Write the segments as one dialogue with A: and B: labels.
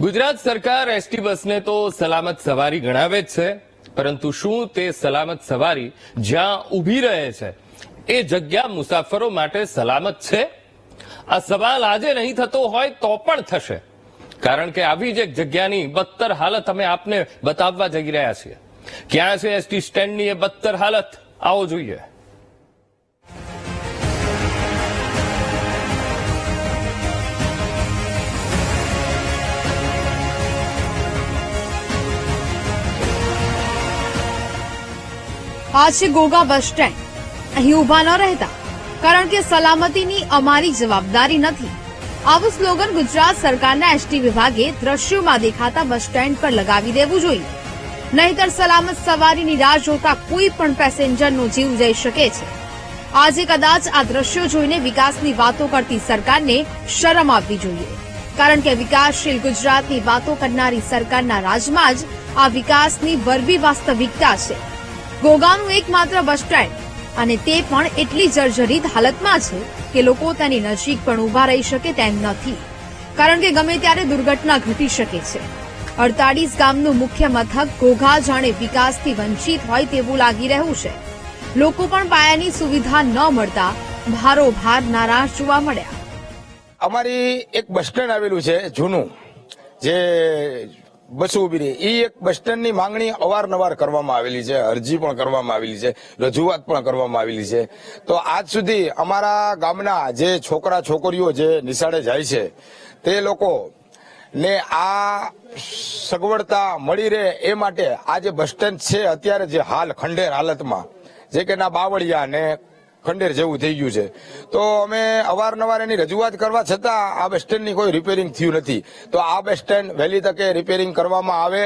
A: ગુજરાત સરકાર એસટી બસને તો સલામત સવારી ગણાવે જ છે, પરંતુ શું તે સલામત સવારી જ્યાં ઊભી રહે છે? એ જગ્યા મુસાફરો માટે સલામત છે? આ સવાલ આજે નહીં થતો હોય તો પણ થશે. કારણ કે આવી જ એક જગ્યાની બદતર હાલત અમે આપને બતાવવા જઈ રહ્યા છીએ. ક્યાં છે એસટી સ્ટેન્ડની એ બદતર હાલત? આવો જોઈએ.
B: આ છે ગોગા બસ સ્ટેન્ડ અહીં ઊભા ન રહેતા કારણ કે સલામતીની અમારી જવાબદારી નથી આવું સ્લોગન ગુજરાત સરકારના એસટી વિભાગે દ્રશ્યોમાં દેખાતા બસ સ્ટેન્ડ પર લગાવી દેવું જોઈએ નહીતર સલામત સવારીની રાહ જોતા કોઈ પણ પેસેન્જરનો જીવ જઈ શકે છે આજે કદાચ આ દ્રશ્યો જોઈને વિકાસની વાતો કરતી સરકારને શરમ આવવી જોઈએ કારણ કે વિકાસશીલ ગુજરાતની વાતો કરનારી સરકારના રાજમાં જ આ વિકાસની વરવી વાસ્તવિકતા છે ગોગાનું એકમાત્ર બસ સ્ટેન્ડ. અને તે પણ એટલી જર્જરિત હાલતમાં છે કે લોકો તેની નજીક પણ ઊભા રહી શકે તેમ નથી. કારણ કે ગમે ત્યારે દુર્ઘટના ઘટી શકે છે. અડતાલીસ ગામનું મુખ્ય મથક ઘોઘા જાણે વિકાસથી વંચિત હોય તેવું લાગી રહ્યું છે. લોકો પણ પાયાની સુવિધા ન મળતા ભારોભાર નારાજ જોવા મળ્યા.
C: અમારી એક બસ સ્ટેન્ડ આવેલું છે, જૂનું, જે બસો ઊભી રહી. એ એક બસ સ્ટેન્ડની માંગણી અવારનવાર કરવામાં આવેલી છે. અરજી પણ કરવામાં આવેલી છે. રજૂઆત પણ કરવામાં આવેલી છે. તો આજ સુધી અમારા ગામના જે છોકરા છોકરીઓ જે નિશાળે જાય છે, તે લોકો ને આ સગવડતા મળી રહે એ માટે આ જે બસ સ્ટેન્ડ છે, અત્યારે જે હાલ ખંડેર હાલતમાં, જે કે ના બાવળિયા ને ખંડેર જેવું થઈ ગયું છે. તો અમે અવારનવાર એની રજૂઆત કરવા છતાં આ બસ સ્ટેન્ડની કોઈ રિપેરિંગ થયું નથી. તો આ બસ સ્ટેન્ડ વહેલી તકે રિપેરિંગ કરવામાં આવે.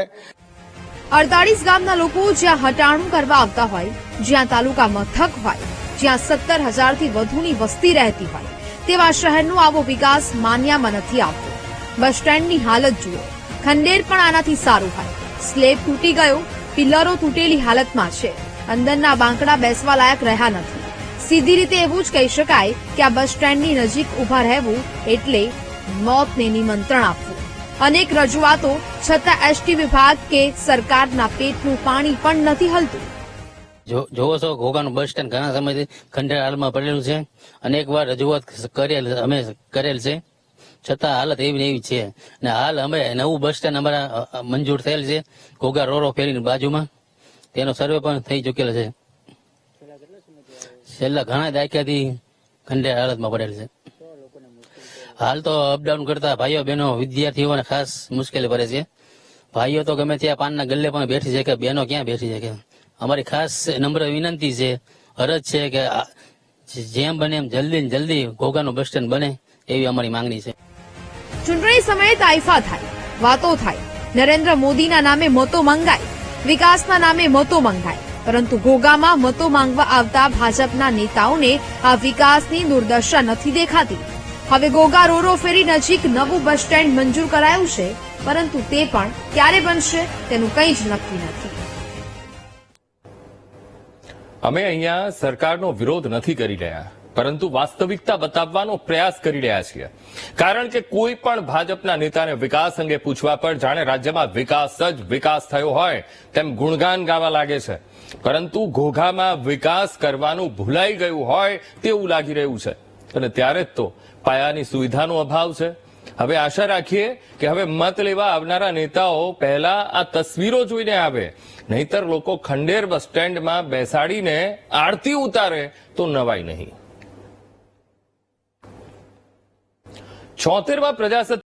B: અડતાલીસ ગામના લોકો જ્યાં હટાણું કરવા આવતા હોય, જ્યાં તાલુકા મથક હોય, જ્યાં સત્તર હજારથી વધુની વસ્તી રહેતી હોય, તેવા શહેરનો આવો વિકાસ માન્યામાં નથી આવતો. બસ સ્ટેન્ડની હાલત જુઓ. ખંડેર પણ આનાથી સારું હોય. સ્લેબ તૂટી ગયો, પિલ્લરો તૂટેલી હાલતમાં છે. અંદરના બાંકડા બેસવા લાયક રહ્યા નથી. સીધી રીતે એવું જ કહી શકાય કે આ બસ સ્ટેન્ડની નજીક ઊભા રહેવું એટલે મોતને નિમંત્રણ આપવું. અનેક રજૂઆતો છતાં એસટી વિભાગ કે સરકારના પેટનું પાણી પણ નથી હલતું.
D: જોવો છો, ઘોઘાનું બસ સ્ટેન્ડ ઘણા સમયથી ખંડેર હાલમાં પડેલું છે. અનેક વાર રજૂઆત કરેલ, અમે કરેલ છે. છતાં હાલત એવી એવી છે. અને હાલ અમે નવું બસ સ્ટેન્ડ અમારા મંજૂર થયેલ છે. ઘોઘા રોરો ફેરીની બાજુમાં. તેનો સર્વે પણ થઈ ચૂકેલ છે. છેલ્લા ઘણા દાયકાથી ખંડેર હાલતમાં પડેલ છે. હાલ તો અપડાઉન કરતા ભાઈઓ બહેનો વિદ્યાર્થીઓને ખાસ મુશ્કેલી પડે છે. ભાઈઓ તો ગમે ત્યાં પાનના ગલ્લે પણ બેઠી શકે બહેનો ક્યાં બેઠી શકે અમારી ખાસ નમ્ર વિનંતી છે, અરજ છે કે જેમ બને એમ જલ્દી જલ્દી ઘોઘાનું બસ સ્ટેન્ડ બને એવી અમારી માંગણી છે.
B: ચૂંટણી સમયે તાઇફા થાય, વાતો થાય. નરેન્દ્ર મોદીના નામે મતો મંગાય, વિકાસના નામે મતો મંગાય. પરંતુ ઘોઘામાં મતો માંગવા આવતા ભાજપના નેતાઓને આ વિકાસની દુર્દશા નથી દેખાતી. હવે ઘોઘા રોરો ફેરી નજીક નવું બસ સ્ટેન્ડ મંજૂર કરાયું છે, પરંતુ તે પણ ક્યારે બનશે તેનું કંઈ જ નક્કી નથી.
A: અમે અહીંયા સરકારનો વિરોધ નથી કરી રહ્યા. પરંતુ વાસ્તવિકતા બતાવવાનો પ્રયાસ કરી રહ્યા છીએ. કારણ કે કોઈ પણ ભાજપના નેતાને વિકાસ અંગે પૂછવા પર જાણે રાજ્યમાં વિકાસ જ વિકાસ થયો હોય, તેમ ગુણગાન ગાવા લાગે છે. પરંતુ ઘોઘામાં વિકાસ કરવાનું ભૂલાઈ ગયું હોય તેવું લાગી રહ્યું છે. અને ત્યારે જ તો પાયાની સુવિધાનો અભાવ છે. હવે આશા રાખીએ કે હવે મત લેવા આવનારા નેતાઓ પહેલા આ તસવીરો જોઈને આવે. નહીતર લોકો ખંડેર બસ સ્ટેન્ડમાં બેસાડીને આરતી ઉતારે તો નવાય નહીં. છોતેરમા પ્રજાસત્તાક